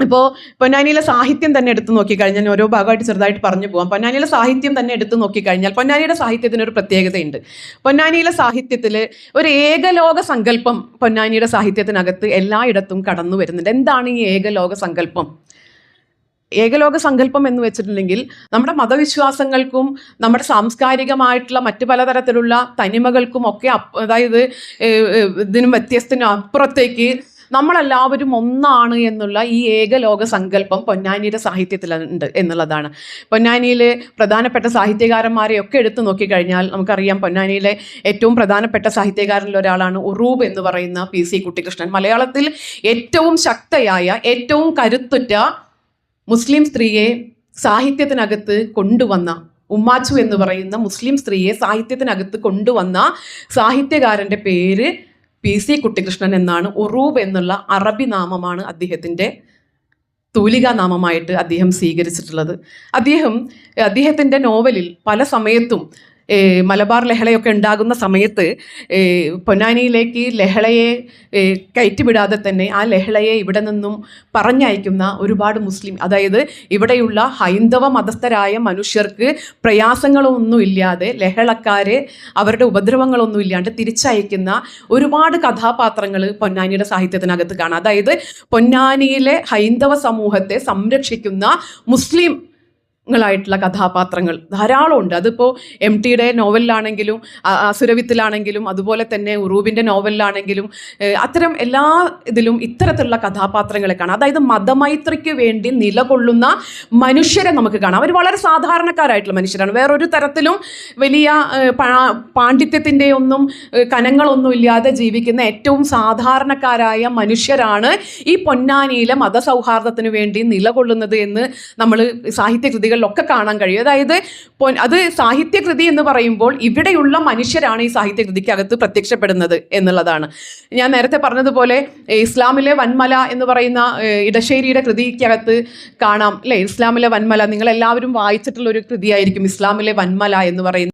ഇപ്പോൾ പൊന്നാനിയിലെ സാഹിത്യം തന്നെ എടുത്തു നോക്കിക്കഴിഞ്ഞാൽ ഓരോ ഭാഗമായിട്ട് ചെറുതായിട്ട് പറഞ്ഞു പോകാം പൊന്നാനിയിലെ സാഹിത്യം തന്നെ എടുത്തു നോക്കിക്കഴിഞ്ഞാൽ പൊന്നാനിയുടെ സാഹിത്യത്തിന് ഒരു പ്രത്യേകതയുണ്ട്. പൊന്നാനിയിലെ സാഹിത്യത്തിൽ ഒരു ഏകലോക സങ്കല്പം പൊന്നാനിയുടെ സാഹിത്യത്തിനകത്ത് എല്ലായിടത്തും കടന്നു വരുന്നുണ്ട്. എന്താണ് ഈ ഏകലോക സങ്കല്പം? ഏകലോക സങ്കല്പം എന്ന് വെച്ചിട്ടുണ്ടെങ്കിൽ നമ്മുടെ മതവിശ്വാസങ്ങൾക്കും നമ്മുടെ സാംസ്കാരികമായിട്ടുള്ള മറ്റു പലതരത്തിലുള്ള തനിമകൾക്കും ഒക്കെ അതായത് ഇതിനും വ്യത്യസ്തനും അപ്പുറത്തേക്ക് നമ്മളെല്ലാവരും ഒന്നാണ് എന്നുള്ള ഈ ഏകലോക സങ്കല്പം പൊന്നാനിയുടെ സാഹിത്യത്തിലുണ്ട് എന്നുള്ളതാണ്. പൊന്നാനിയിലെ പ്രധാനപ്പെട്ട സാഹിത്യകാരന്മാരെയൊക്കെ എടുത്തു നോക്കിക്കഴിഞ്ഞാൽ നമുക്കറിയാം പൊന്നാനിയിലെ ഏറ്റവും പ്രധാനപ്പെട്ട സാഹിത്യകാരനിൽ ഒരാളാണ് ഉറൂബ് എന്ന് പറയുന്ന പി സി കുട്ടിക്കൃഷ്ണൻ മലയാളത്തിൽ ഏറ്റവും ശക്തയായ ഏറ്റവും കരുത്തുറ്റ മുസ്ലിം സ്ത്രീയെ സാഹിത്യത്തിനകത്ത് കൊണ്ടുവന്ന ഉമ്മാച്ചു എന്ന് പറയുന്ന മുസ്ലിം സ്ത്രീയെ സാഹിത്യത്തിനകത്ത് കൊണ്ടുവന്ന സാഹിത്യകാരന്റെ പേര് പി. സി. കുട്ടിക്കൃഷ്ണൻ എന്നാണ് ഉറൂബ് എന്നുള്ള അറബി നാമമാണ് അദ്ദേഹത്തിന്റെ തൂലികാ നാമമായിട്ട് അദ്ദേഹം സ്വീകരിച്ചിട്ടുള്ളത്. അദ്ദേഹം അദ്ദേഹത്തിന്റെ നോവലിൽ പല സമയത്തും മലബാർ ലഹളയൊക്കെ ഉണ്ടാകുന്ന സമയത്ത് പൊന്നാനിയിലേക്ക് ലഹളയെ കയറ്റിവിടാതെ തന്നെ ആ ലഹളയെ ഇവിടെ നിന്നും പറഞ്ഞയക്കുന്ന ഒരുപാട് മുസ്ലിം അതായത് ഇവിടെയുള്ള ഹൈന്ദവ മതസ്ഥരായ മനുഷ്യർക്ക് പ്രയാസങ്ങളൊന്നുമില്ലാതെ ലഹളക്കാരെ അവരുടെ ഉപദ്രവങ്ങളൊന്നും ഇല്ലാണ്ട് തിരിച്ചയക്കുന്ന ഒരുപാട് കഥാപാത്രങ്ങൾ പൊന്നാനിയുടെ സാഹിത്യത്തിനകത്ത് കാണാം. അതായത് പൊന്നാനിയിലെ ഹൈന്ദവ സമൂഹത്തെ സംരക്ഷിക്കുന്ന മുസ്ലിം ങ്ങളായിട്ടുള്ള കഥാപാത്രങ്ങൾ. ധാരാളമുണ്ട്. അതിപ്പോൾ എം ടിയുടെ നോവലിലാണെങ്കിലും അസുരവിത്തിലാണെങ്കിലും അതുപോലെ തന്നെ ഉറൂബിന്റെ നോവലിലാണെങ്കിലും അത്തരം എല്ലാ ഇതിലും ഇത്തരത്തിലുള്ള കഥാപാത്രങ്ങളെ കാണാം. അതായത് മതമൈത്രിക്ക് വേണ്ടി നിലകൊള്ളുന്ന മനുഷ്യരെ നമുക്ക് കാണാം. അവർ വളരെ സാധാരണക്കാരായിട്ടുള്ള മനുഷ്യരാണ്. വേറൊരു തരത്തിലും വലിയ പാണ്ഡിത്യത്തിന്റെ ഒന്നും കനങ്ങളൊന്നും ഇല്ലാതെ ജീവിക്കുന്ന ഏറ്റവും സാധാരണക്കാരായ മനുഷ്യരാണ് ഈ പൊന്നാനിയിലെ മതസൗഹാർദ്ദത്തിന് വേണ്ടി നിലകൊള്ളുന്നത് എന്ന് നമ്മൾ സാഹിത്യ കൃതികളിലൊക്കെ കാണാൻ കഴിയും. അതായത് അത് സാഹിത്യകൃതി എന്ന് പറയുമ്പോൾ ഇവിടെയുള്ള മനുഷ്യരാണ് ഈ സാഹിത്യകൃതിക്കകത്ത് പ്രത്യക്ഷപ്പെടുന്നത് എന്നുള്ളതാണ്. ഞാൻ നേരത്തെ പറഞ്ഞതുപോലെ ഇസ്ലാമിലെ വൻമല എന്ന് പറയുന്ന ഇടശ്ശേരിയുടെ കൃതിക്കകത്ത് കാണാം. അല്ലേ ഇസ്ലാമിലെ വൻമല. നിങ്ങൾ എല്ലാവരും വായിച്ചിട്ടുള്ള ഒരു കൃതിയായിരിക്കും ഇസ്ലാമിലെ വൻമല എന്ന് പറയുന്നത്.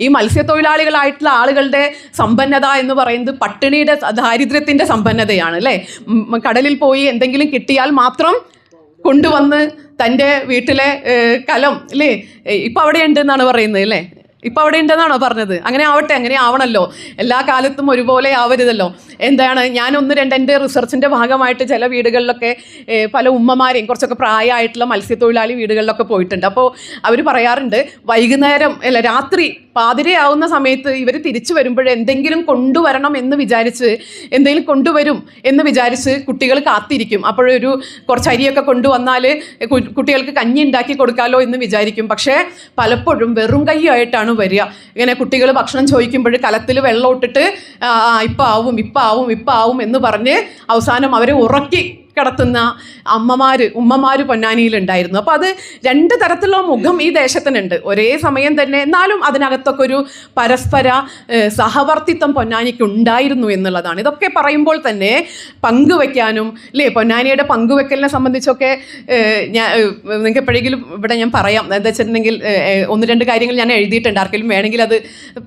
ഈ മത്സ്യത്തൊഴിലാളികളായിട്ടുള്ള ആളുകളുടെ സമ്പന്നത എന്ന് പറയുന്നത് പട്ടിണിയുടെ ദാരിദ്ര്യത്തിന്റെ സമ്പന്നതയാണ് അല്ലേ? കടലിൽ പോയി എന്തെങ്കിലും കിട്ടിയാൽ മാത്രം കൊണ്ടുവന്ന് തന്റെ വീട്ടിലെ കലം അല്ലേ? ഇപ്പം അവിടെ ഉണ്ട് എന്നാണ് പറയുന്നത് അല്ലേ? ഇപ്പം അവിടെ ഉണ്ടെന്നാണോ പറഞ്ഞത്? അങ്ങനെ ആവട്ടെ അങ്ങനെ ആവണല്ലോ. എല്ലാ കാലത്തും ഒരുപോലെ ആവരുതല്ലോ. എന്താണ് ഞാൻ ഒന്ന് രണ്ട് എന്റെ റിസർച്ചിന്റെ ഭാഗമായിട്ട് ചില വീടുകളിലൊക്കെ പല ഉമ്മമാരെയും കുറച്ചൊക്കെ പ്രായമായിട്ടുള്ള മത്സ്യത്തൊഴിലാളി വീടുകളിലൊക്കെ പോയിട്ടുണ്ട്. അപ്പോൾ അവർ പറയാറുണ്ട് വൈകുന്നേരം അല്ല രാത്രി പാതിരയാവുന്ന സമയത്ത് ഇവർ തിരിച്ചു വരുമ്പോൾ എന്തെങ്കിലും കൊണ്ടുവരണം എന്ന് വിചാരിച്ച് എന്തെങ്കിലും കൊണ്ടുവരും എന്ന് വിചാരിച്ച് കുട്ടികൾ കാത്തിരിക്കും. അപ്പോഴൊരു കുറച്ച് അരിയൊക്കെ കൊണ്ടുവന്നാൽ കുട്ടികൾക്ക് കഞ്ഞി ഉണ്ടാക്കി കൊടുക്കാമല്ലോ എന്ന് വിചാരിക്കും. പക്ഷേ പലപ്പോഴും വെറും കൈയായിട്ടാണ് വരിക. ഇങ്ങനെ കുട്ടികൾ ഭക്ഷണം ചോദിക്കുമ്പോൾ കലത്തിൽ വെള്ളം ഇട്ടിട്ട് ഇപ്പം ആവും ഇപ്പം ആവും ഇപ്പം ആവും എന്ന് പറഞ്ഞ് അവസാനം അവരെ ഉറക്കി കിടത്തുന്ന അമ്മമാർ ഉമ്മമാർ പൊന്നാനിയിലുണ്ടായിരുന്നു. അപ്പോൾ അത് രണ്ട് തരത്തിലുള്ള മുഖം ഈ ദേശത്തിനുണ്ട്. ഒരേ സമയം തന്നെ എന്നാലും അതിനകത്തൊക്കെ ഒരു പരസ്പര സഹവർത്തിത്വം പൊന്നാനിക്ക് ഉണ്ടായിരുന്നു എന്നുള്ളതാണ്. ഇതൊക്കെ പറയുമ്പോൾ തന്നെ പങ്കുവെക്കാനും അല്ലേ പൊന്നാനിയുടെ പങ്കുവെക്കലിനെ സംബന്ധിച്ചൊക്കെ ഞാൻ നിങ്ങൾക്ക് എപ്പോഴെങ്കിലും ഇവിടെ ഞാൻ പറയാം. എന്താ വെച്ചിട്ടുണ്ടെങ്കിൽ ഒന്ന് രണ്ട് കാര്യങ്ങൾ ഞാൻ എഴുതിയിട്ടുണ്ട്. ആർക്കെങ്കിലും വേണമെങ്കിൽ അത്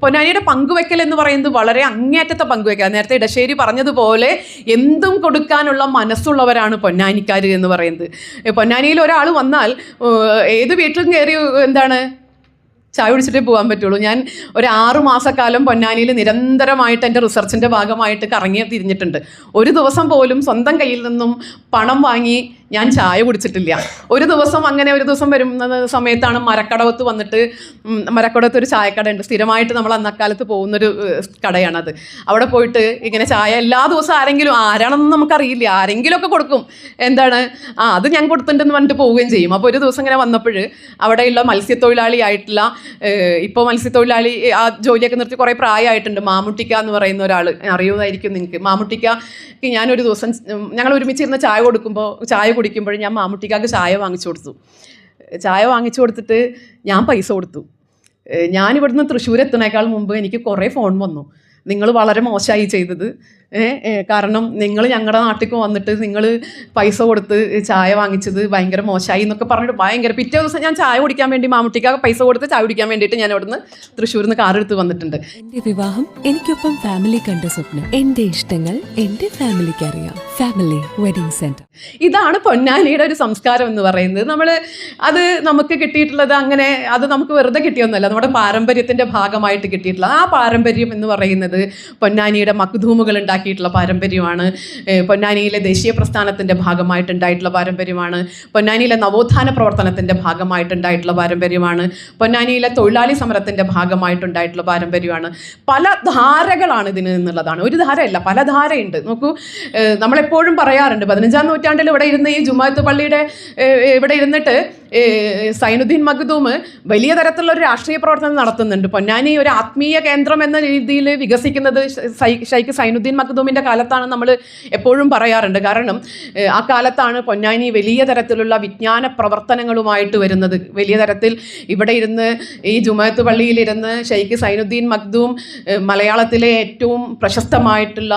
പൊന്നാനിയുടെ പങ്കുവെക്കൽ എന്ന് പറയുന്നത് വളരെ അങ്ങേറ്റത്തെ പങ്കുവെക്കൽ. നേരത്തെ ഇടശ്ശേരി പറഞ്ഞതുപോലെ എന്തും കൊടുക്കാനുള്ള മനസ്സുള്ളവരാണ് പൊന്നാനിക്കാർ എന്ന് പറയുന്നത്? പൊന്നാനിയിൽ ഒരാൾ വന്നാൽ ഏത് വീട്ടിലും കയറി എന്താണ് ചായ കുടിച്ചിട്ടേ പോകാൻ പറ്റുള്ളൂ. ഞാൻ ഒരു ആറു മാസക്കാലം പൊന്നാനിയിൽ നിരന്തരമായിട്ട് എന്റെ റിസർച്ചിന്റെ ഭാഗമായിട്ട് കറങ്ങി തിരിഞ്ഞിട്ടുണ്ട്. ഒരു ദിവസം പോലും സ്വന്തം കയ്യിൽ നിന്നും പണം വാങ്ങി ഞാൻ ചായ കുടിച്ചിട്ടില്ല. ഒരു ദിവസം അങ്ങനെ ഒരു ദിവസം വരുന്ന സമയത്താണ് മരക്കടവത്ത് വന്നിട്ട് മരക്കടവത്ത് ഒരു ചായക്കട ഉണ്ട് സ്ഥിരമായിട്ട് നമ്മൾ അന്നക്കാലത്ത് പോകുന്നൊരു കടയാണത് അവിടെ പോയിട്ട് ഇങ്ങനെ ചായ എല്ലാ ദിവസവും ആരെങ്കിലും ആരാണെന്ന് നമുക്കറിയില്ല. ആരെങ്കിലുമൊക്കെ കൊടുക്കും. എന്താണ്? ആ അത് ഞാൻ കൊടുത്തിട്ടുണ്ടെന്ന് പറഞ്ഞിട്ട് പോവുകയും ചെയ്യും. അപ്പോൾ ഒരു ദിവസം ഇങ്ങനെ വന്നപ്പോൾ അവിടെയുള്ള മത്സ്യത്തൊഴിലാളിയായിട്ടുള്ള ഇപ്പോൾ മത്സ്യത്തൊഴിലാളി ആ ജോലിയൊക്കെ നിർത്തി കുറേ പ്രായമായിട്ടുണ്ട്. മാമുട്ടിക്ക എന്ന് പറയുന്ന ഒരാൾ അറിയുന്നതായിരിക്കും നിങ്ങൾക്ക്. മാമുട്ടിക്കയ്ക്ക് ഞാനൊരു ദിവസം ഞങ്ങൾ ഒരുമിച്ചിരുന്ന് ചായ കൊടുക്കുമ്പോൾ ചായ കുടിക്കുമ്പോൾ ഞാൻ മാമുട്ടിക്കാക്ക് ചായ വാങ്ങിച്ചു കൊടുത്തു. ചായ വാങ്ങിച്ചു കൊടുത്തിട്ട് ഞാൻ പൈസ കൊടുത്തു. ഞാനിവിടുന്ന് തൃശ്ശൂർ എത്തുന്നേക്കാൾ മുമ്പ് എനിക്ക് കുറേ ഫോൺ വന്നു. നിങ്ങൾ വളരെ മോശമായി ചെയ്തത്. കാരണം നിങ്ങൾ ഞങ്ങളുടെ നാട്ടിലേക്ക് വന്നിട്ട് നിങ്ങൾ പൈസ കൊടുത്ത് ചായ വാങ്ങിച്ചത് ഭയങ്കര മോശമായി എന്നൊക്കെ പറഞ്ഞിട്ട് ഭയങ്കര പിറ്റേ ദിവസം ഞാൻ ചായ കുടിക്കാൻ വേണ്ടി മാമുട്ടിക്ക് പൈസ കൊടുത്ത് ചായ കുടിക്കാൻ വേണ്ടിയിട്ട് ഞാൻ അവിടുന്ന് തൃശ്ശൂരിൽ നിന്ന് കാർ എടുത്ത് വന്നിട്ടുണ്ട്. എന്റെ വിവാഹം എനിക്കൊപ്പം ഫാമിലി കണ്ട സ്വപ്നം. എന്റെ ഇഷ്ടങ്ങൾ എന്റെ ഫാമിലിക്ക് അറിയാം. ഫാമിലി വെഡിങ് സെന്റർ ഇതാണ് പൊന്നാനിയുടെ ഒരു സംസ്കാരം എന്ന് പറയുന്നത്. നമ്മൾ അത് നമുക്ക് കിട്ടിയിട്ടുള്ളത് അങ്ങനെ അത് നമുക്ക് വെറുതെ കിട്ടിയൊന്നുമല്ല. നമ്മുടെ പാരമ്പര്യത്തിന്റെ ഭാഗമായിട്ട് കിട്ടിയിട്ടുള്ള ആ പാരമ്പര്യം എന്ന് പറയുന്നത് പൊന്നാനിയുടെ മക്ധൂമുകൾ ഉണ്ടാക്കിയിട്ടുള്ള പാരമ്പര്യമാണ്. പൊന്നാനിയിലെ ദേശീയ പ്രസ്ഥാനത്തിന്റെ ഭാഗമായിട്ടുണ്ടായിട്ടുള്ള പാരമ്പര്യമാണ്. പൊന്നാനിയിലെ നവോത്ഥാന പ്രവർത്തനത്തിന്റെ ഭാഗമായിട്ടുണ്ടായിട്ടുള്ള പാരമ്പര്യമാണ്. പൊന്നാനിയിലെ തൊഴിലാളി സമരത്തിന്റെ ഭാഗമായിട്ടുണ്ടായിട്ടുള്ള പാരമ്പര്യമാണ്. പല ധാരകളാണ് ഇതിന് എന്നുള്ളതാണ് ഒരു ധാരയല്ല പല ധാരയുണ്ട്. നോക്കൂ നമ്മളെപ്പോഴും പറയാറുണ്ട് പതിനഞ്ചാം നൂറ്റാണ്ടിൽ ഇവിടെ ഇരുന്ന് ഈ ജുമാഅത്ത് പള്ളിയുടെ ഇവിടെ ഇരുന്നിട്ട് സൈനുദ്ദീൻ മഖ്ദൂമ് വലിയ തരത്തിലുള്ള ഒരു രാഷ്ട്രീയ പ്രവർത്തനം നടത്തുന്നുണ്ട്. പൊന്നാനി ഒരു ആത്മീയ കേന്ദ്രം എന്ന രീതിയിൽ വികസിക്കുന്നത് ഷൈക്ക് സൈനുദ്ദീൻ മഖ്ദൂമിന്റെ കാലത്താണ് നമ്മൾ എപ്പോഴും പറയാറുണ്ട്. കാരണം ആ കാലത്താണ് പൊന്നാനി വലിയ തരത്തിലുള്ള വിജ്ഞാന പ്രവർത്തനങ്ങളുമായിട്ട് വരുന്നത്. വലിയ തരത്തിൽ ഇവിടെ ഇരുന്ന് ഈ ജുമാഅത്ത് പള്ളിയിലിരുന്ന് ഷെയ്ഖ് സൈനുദ്ദീൻ മഖ്ദൂം മലയാളത്തിലെ ഏറ്റവും പ്രശസ്തമായിട്ടുള്ള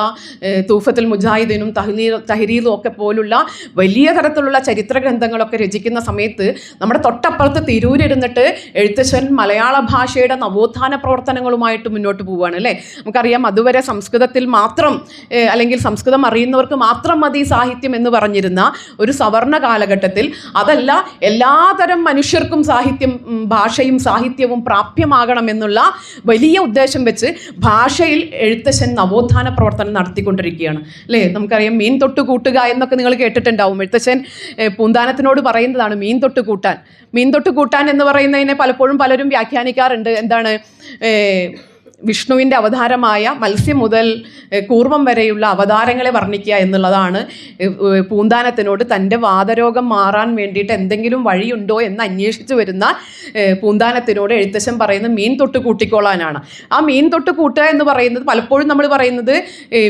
തൂഫത്തുൽ മുജാഹിദീനും തഹ്ലീർ തഹരീറും ഒക്കെ പോലുള്ള വലിയ തരത്തിലുള്ള ചരിത്ര ഗ്രന്ഥങ്ങളൊക്കെ രചിക്കുന്ന സമയത്ത് നമ്മുടെ തൊട്ടപ്പുറത്ത് തിരൂരിരുന്നിട്ട് എഴുത്തച്ഛൻ മലയാള ഭാഷയുടെ നവോത്ഥാന പ്രവർത്തനങ്ങളുമായിട്ട് മുന്നോട്ട് പോവുകയാണ് അല്ലേ? നമുക്കറിയാം അതുവരെ സംസ്കൃതത്തിൽ മാത്രം അല്ലെങ്കിൽ സംസ്കൃതം അറിയുന്നവർക്ക് മാത്രം മതി സാഹിത്യം എന്ന് പറഞ്ഞിരുന്ന ഒരു സവർണ കാലഘട്ടത്തിൽ അതല്ല എല്ലാതരം മനുഷ്യർക്കും സാഹിത്യം ഭാഷയും സാഹിത്യവും പ്രാപ്യമാകണം എന്നുള്ള വലിയ ഉദ്ദേശം വെച്ച് ഭാഷയിൽ എഴുത്തച്ഛൻ നവോത്ഥാന പ്രവർത്തനം നടത്തിക്കൊണ്ടിരിക്കുകയാണ് അല്ലേ? നമുക്കറിയാം മീൻ തൊട്ട് കൂട്ടുക എന്നൊക്കെ നിങ്ങൾ കേട്ടിട്ടുണ്ടാവും. എഴുത്തച്ഛൻ പൂന്താനത്തിനോട് പറയുന്നതാണ് മീൻ തൊട്ട് കൂട്ടാൻ. മീൻതൊട്ട് കൂട്ടാൻ എന്ന് പറയുന്നതിനെ പലപ്പോഴും പലരും വ്യാഖ്യാനിക്കാറുണ്ട്. എന്താണ് വിഷ്ണുവിന്റെ അവതാരമായ മത്സ്യം മുതൽ കൂർമ്മം വരെയുള്ള അവതാരങ്ങളെ വർണിക്കുക എന്നുള്ളതാണ് പൂന്താനത്തിനോട് തന്റെ വാതരോഗം മാറാൻ വേണ്ടിയിട്ട് എന്തെങ്കിലും വഴിയുണ്ടോ എന്ന് അന്വേഷിച്ച് വരുന്ന പൂന്താനത്തിനോട് എഴുത്തച്ഛൻ പറയുന്നത് മീൻ തൊട്ട് കൂട്ടിക്കോളാനാണ്. ആ മീൻ തൊട്ട് കൂട്ടുക എന്ന് പറയുന്നത് പലപ്പോഴും നമ്മൾ പറയുന്നത്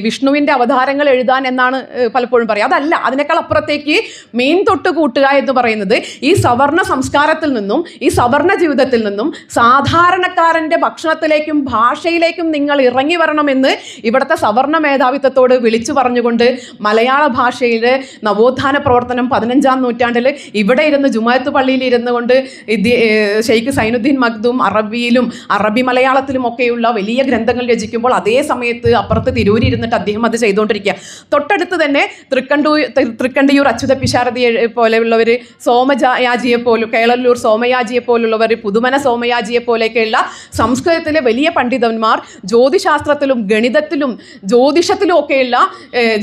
വിഷ്ണുവിന്റെ അവതാരങ്ങൾ എഴുതാൻ എന്നാണ് പലപ്പോഴും പറയുക അതല്ല അതിനേക്കാൾ അപ്പുറത്തേക്ക് മീൻ തൊട്ട് കൂട്ടുക എന്ന് പറയുന്നത് ഈ സവർണ സംസ്കാരത്തിൽ നിന്നും ഈ സവർണ ജീവിതത്തിൽ നിന്നും സാധാരണക്കാരന്റെ ഭക്ഷണത്തിലേക്കും ഭാഷയിലേക്കും നിങ്ങൾ ഇറങ്ങി വരണമെന്ന് ഇവിടുത്തെ സവർണ മേധാവിത്വത്തോട് വിളിച്ചു പറഞ്ഞുകൊണ്ട് മലയാള ഭാഷയിൽ നവോത്ഥാന പ്രവർത്തനം പതിനഞ്ചാം നൂറ്റാണ്ടിൽ ഇവിടെ ഇരുന്ന് ജുമായത്ത് പള്ളിയിൽ ഇരുന്നു കൊണ്ട് ഷെയ്ഖ് സൈനുദ്ദീൻ മഖ്ദും അറബിയിലും അറബി മലയാളത്തിലും ഒക്കെയുള്ള വലിയ ഗ്രന്ഥങ്ങൾ രചിക്കുമ്പോൾ അതേ സമയത്ത് അപ്പുറത്ത് തിരൂരി ഇരുന്നിട്ട് അദ്ദേഹം അത് ചെയ്തുകൊണ്ടിരിക്കുക. തൊട്ടടുത്ത് തന്നെ തൃക്കണ്ടൂർ തൃക്കണ്ടിയൂർ അച്യുത പിശാരതി പോലെയുള്ളവർ സോമയാജിയെ പോലും കേളല്ലൂർ സോമയാജിയെ പോലുള്ളവർ പുതുമന സോമയാജിയെ പോലെയൊക്കെയുള്ള സംസ്കൃതത്തിലെ വലിയ പണ്ഡിതന്മാർ ജ്യോതിശാസ്ത്രത്തിലും ഗണിതത്തിലും ജ്യോതിഷത്തിലും ഒക്കെയുള്ള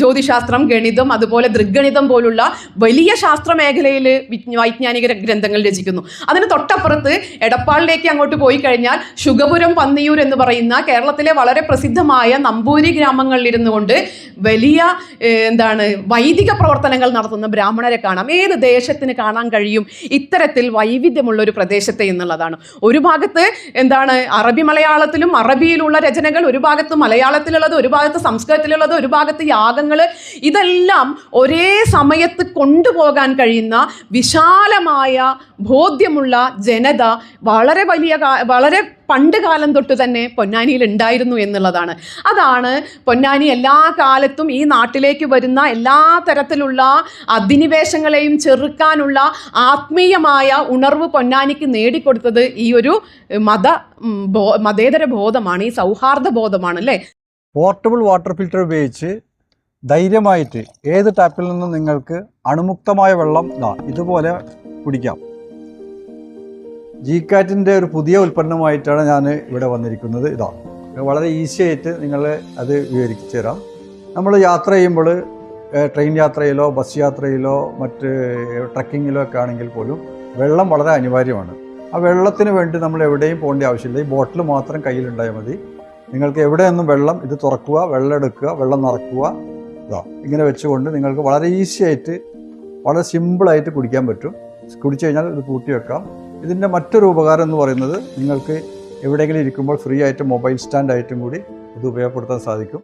ജ്യോതിശാസ്ത്രം ഗണിതം അതുപോലെ ദൃഗണിതം പോലുള്ള വലിയ ശാസ്ത്ര മേഖലയിൽ വൈജ്ഞാനിക ഗ്രന്ഥങ്ങൾ രചിക്കുന്നു. അതിന് തൊട്ടപ്പുറത്ത് എടപ്പാളിലേക്ക് അങ്ങോട്ട് പോയി കഴിഞ്ഞാൽ ശുഗപുരം പന്നിയൂർ എന്ന് പറയുന്ന കേരളത്തിലെ വളരെ പ്രസിദ്ധമായ നമ്പൂരി ഗ്രാമങ്ങളിൽ ഇരുന്നു കൊണ്ട് വലിയ എന്താണ് വൈദിക പ്രവർത്തനങ്ങൾ നടത്തുന്ന ബ്രാഹ്മണരെ കാണാം. ഏത് ദേശത്തിന് കാണാൻ കഴിയും ഇത്തരത്തിൽ വൈവിധ്യമുള്ള ഒരു പ്രദേശത്തെ എന്നുള്ളതാണ്. ഒരു ഭാഗത്ത് എന്താണ് അറബി മലയാളത്തിലും അറബിയിലുള്ള രചനകൾ ഒരു ഭാഗത്ത് മലയാളത്തിലുള്ളത് ഒരു ഭാഗത്ത് സംസ്കൃതത്തിലുള്ളത് ഒരു ഭാഗത്ത് യാഗങ്ങൾ ഇതെല്ലാം ഒരേ സമയത്ത് കൊണ്ടുപോകാൻ കഴിയുന്ന വിശാലമായ ബോധ്യമുള്ള ജനത വളരെ വലിയ വളരെ പണ്ട് കാലം തൊട്ട് തന്നെ പൊന്നാനിയിൽ ഉണ്ടായിരുന്നു എന്നുള്ളതാണ്. അതാണ് പൊന്നാനി എല്ലാ കാലത്തും ഈ നാട്ടിലേക്ക് വരുന്ന എല്ലാ തരത്തിലുള്ള അധിനിവേശങ്ങളെയും ചെറുക്കാനുള്ള ആത്മീയമായ ഉണർവ് പൊന്നാനിക്ക് നേടിക്കൊടുത്തത് ഈ ഒരു മത മതേതര ബോധമാണ് ഈ സൗഹാർദ്ദ ബോധമാണ് അല്ലേ? പോർട്ടബിൾ വാട്ടർ ഫിൽറ്റർ ഉപയോഗിച്ച് ധൈര്യമായിട്ട് ഏത് ടാപ്പിൽ നിന്നും നിങ്ങൾക്ക് അണുമുക്തമായ വെള്ളം ഇതാ ഇതുപോലെ കുടിക്കാം. ജി കാറ്റിന്റെ ഒരു പുതിയ ഉൽപ്പന്നമായിട്ടാണ് ഞാൻ ഇവിടെ വന്നിരിക്കുന്നത്. ഇതാ വളരെ ഈസി ആയിട്ട് നിങ്ങൾ അത് വിവരിച്ചു തരാം. നമ്മൾ യാത്ര ചെയ്യുമ്പോൾ ട്രെയിൻ യാത്രയിലോ ബസ് യാത്രയിലോ മറ്റ് ട്രക്കിങ്ങിലോ ഒക്കെ ആണെങ്കിൽ പോലും വെള്ളം വളരെ അനിവാര്യമാണ്. ആ വെള്ളത്തിന് വേണ്ടി നമ്മൾ എവിടെയും പോകേണ്ട ആവശ്യമില്ല. ഈ ബോട്ടിൽ മാത്രം കയ്യിലുണ്ടായാൽ മതി. നിങ്ങൾക്ക് എവിടെ നിന്നും വെള്ളം ഇത് തുറക്കുക വെള്ളം എടുക്കുക വെള്ളം നിറക്കുക ഇതാ ഇങ്ങനെ വെച്ചുകൊണ്ട് നിങ്ങൾക്ക് വളരെ ഈസി ആയിട്ട് വളരെ സിമ്പിളായിട്ട് കുടിക്കാൻ പറ്റും. കുടിച്ചു കഴിഞ്ഞാൽ ഇത് കൂട്ടി വെക്കാം ഇതിന്റെ മറ്റൊരു ഉപകാരം എന്ന് പറയുന്നത് നിങ്ങൾക്ക് എവിടെയെങ്കിലും ഇരിക്കുമ്പോൾ ഫ്രീ ആയിട്ട് മൊബൈൽ സ്റ്റാൻഡ് ആയിട്ടും കൂടി ഇത് ഉപയോഗപ്പെടുത്താൻ സാധിക്കും.